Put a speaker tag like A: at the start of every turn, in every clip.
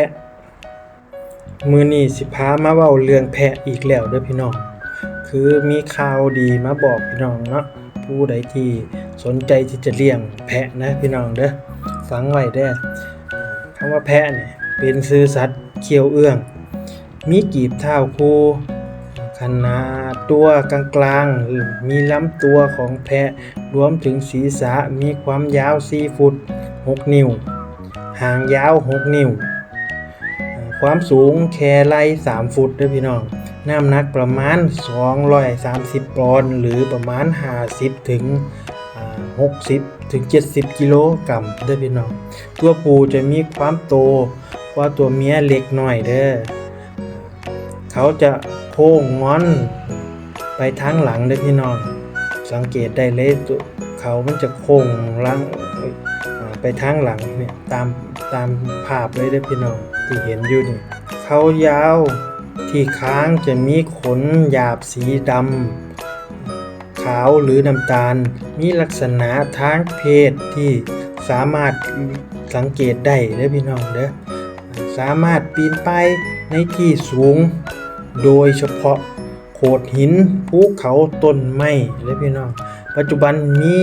A: ะ มือนี้สิพามาเว้าเรื่องแพะอีกแล้วเด้อพี่น้อง คือมีข่าวดีมาบอกพี่น้องเนาะผู้ใดที่สนใจที่จะเลี้ยงแพะนะพี่น้องเด้อฟังไว้เด้อคำว่าแพะเนี่ยเป็นซื่อสัตว์เคี้ยวเอื้อง มีกีบเท้าคู่ขนาดตัวกลางๆ มีลำตัวของแพะ รวมถึงศีรษะมีความยาว 4 ฟุต 6 นิ้ว หางยาว 6 นิ้ว ความสูงแค่ไหล่3ฟุตด้อพี่น้อง น้ำหนักประมาณ 230ปอนด์หรือประมาณ 50 ถึง 60 ถึง 70 กิโลกรัมด้อพี่น้อง ตัวผู้จะมีความโตกว่าตัวเมียเล็กหน้อยเด้อ เขาจะโค้งงอนไปทางหลังด้อพี่น้อง สังเกตได้เลยตัวเขามันจะโค้งลังอ่าไปทางหลังเนี่ยตามตามภาพเลยด้อพี่น้อง ที่เห็นอยู่นี่เขายาว ที่ค้างจะมีขนหยาบสีดำขาวหรือน้ำตาล มีลักษณะทางเพศที่สามารถสังเกตได้เด้อพี่น้องเด้อสามารถปีนป่ายในที่สูง โดยเฉพาะโขดหินภูเขาต้นไม้และพี่น้อง ปัจจุบันมี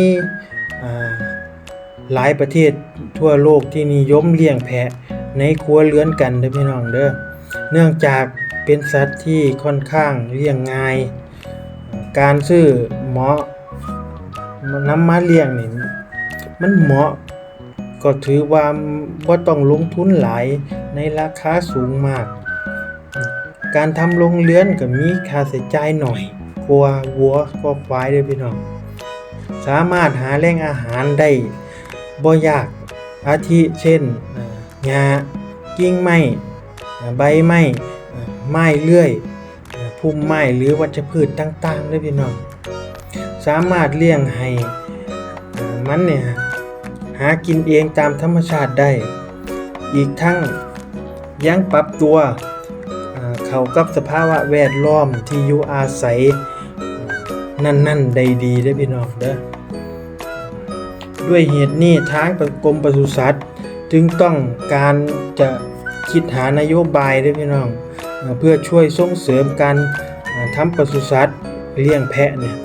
A: หลายประเทศทั่วโลกที่นิยมเลี้ยงแพะ ในครัวเรือนกันเด้อพี่น้องเด้อเนื่องจากเป็นสัตว์ที่ค่อนข้างเลี้ยงง่าย การซื้อเหมาะนำมาเลี้ยงนี่มันเหมาะก็ถือว่าบ่าต้องลงทุนหลายในราคาสูงมาก การทำโรงเรือนก็มีค่าใช้จ่ายหน่อยกว่าวัวกว่าควายด้อพี่น้อง สามารถหาแหล่งอาหารได้บ่ยากอาทิเช่น อ่ากิ่งไม้ใบไม้ไม้เลื่อยพุ่มไม้หรือวัชพืชต่างๆเด้พี่น้อง สามารถเลี้ยงให้มันเนี่ยหากินเองตามธรรมชาติได้ อีกทั้งยังปรับตัวเขากับสภาวะแวดล้อมที่อยู่อาศัยนั่นๆได้ดีได้พี่น้องเด้อด้วยเหตุนี้ทางกรมปศุสัตว์ จึงต้องการจะคิดหานโยบายด้อพี่น้อง เพื่อช่วยส่งเสริมการทำปศุสัตว์เลี้ยงแพะเนี่ย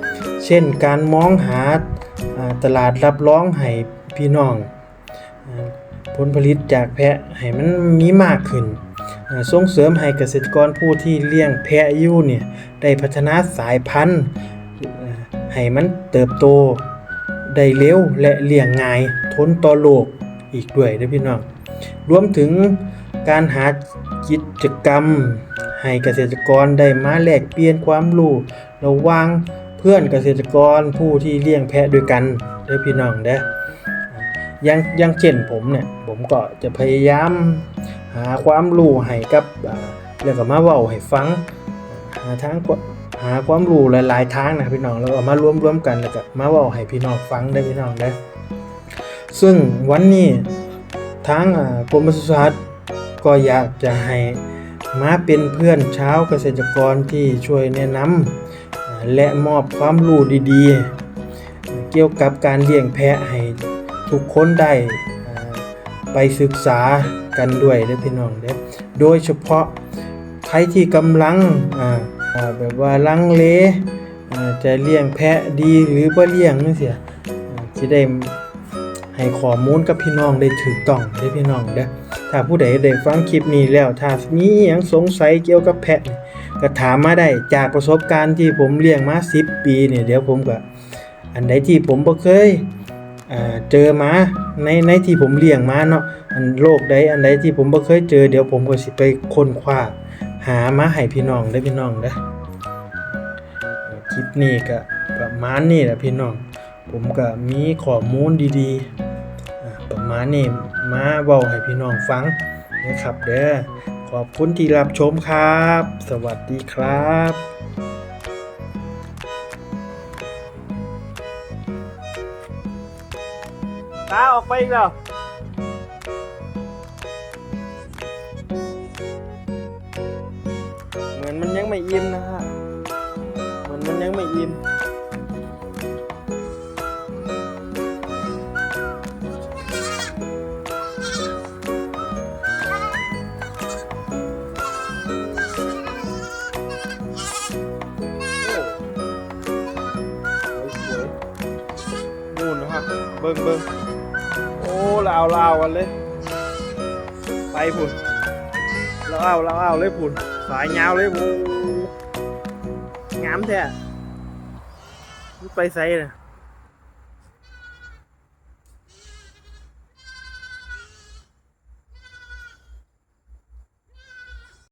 A: เช่นการมองหาตลาดรับรองให้พี่น้อง ผลผลิตจากแพะให้มันมีมากขึ้นส่งเสริมให้เกษตรกรผู้ที่เลี้ยงแพะอยู่เนี่ยได้พัฒนาสายพันธุ์ให้มันเติบโตได้เร็วและเลี้ยงง่ายทนต่อโรค อีกด้วยนะพี่น้อง รวมถึงการหากิจกรรม ให้เกษตรกรได้มาแลกเปลี่ยนความรู้ระว่างเพื่อนเกษตรกรผู้ที่เลี้ยงแพะด้วยกันเด้อพี่น้องเด้อยังยังเช่นผมเนี่ยผมก็จะพยายามหาความรู้ให้กับแล้วก็มาเว้าให้ฟังหาทางหาความรู้หลายๆทางนะพี่น้องแล้วก็มารวมๆกันแล้วก็มาเว้าให้พี่น้องฟังได้พี่น้องเด้อ ซึ่งวันนี้ทางกรมปศุสัตว์ก็อยากจะให้มาเป็นเพื่อนชาวเกษตรกรที่ช่วยแนะนำและมอบความรู้ดีๆ เกี่ยวกับการเลี้ยงแพะให้ทุกคนได้ไปศึกษากันด้วยเด้อพี่น้องเด้อโดยเฉพาะใครที่กำลังแบบว่าลังเลจะเลี้ยงแพะดีหรือบ่าเลี้ยงจังซี่อ่าสิได้ ให้ข้อมูลกับพี่น้องได้ถูกต้องได้พี่น้องเด้อถ้าผู้ใดได้ฟังคลิปนี้แล้วถ้ามีอิหยังสงสัยเกี่ยวกับแพะก็ถามมาได้จากประสบการณ์ที่ผมเลี้ยงมา10ปีเนี่ยเดี๋ยวผมก็อันใดที่ผมบ่เคยเจอมาในในที่ผมเลี้ยงมาเนาะอันโรคใดอันใดที่ผมบ่เคยเจอเดี๋ยวผมก็สิไปค้นคว้าหามาให้พี่น้องได้พี่น้องเด้อคลิปนี้ก็ประมาณนี้แหละพี่น้อง ผมก็มีข้อมูลดีๆ ประมาณนี้มาเว้าให้พี่น้องฟังนะครับเด้อขอบคุณที่รับชมครับ สวัสดีครับตาออกไปอีกแล้วเหมือนมันยังไม่อิ่มนะฮะ เหมือนมันยังไม่อิ่ม บเบิ่งเบิ่งโอ้ลาวลาวกันเลย ไปพุ่นลาวเอาลาวเอาเลยพุ่นสายยาวเลยโอ้งามแท้ไปไสน่ะ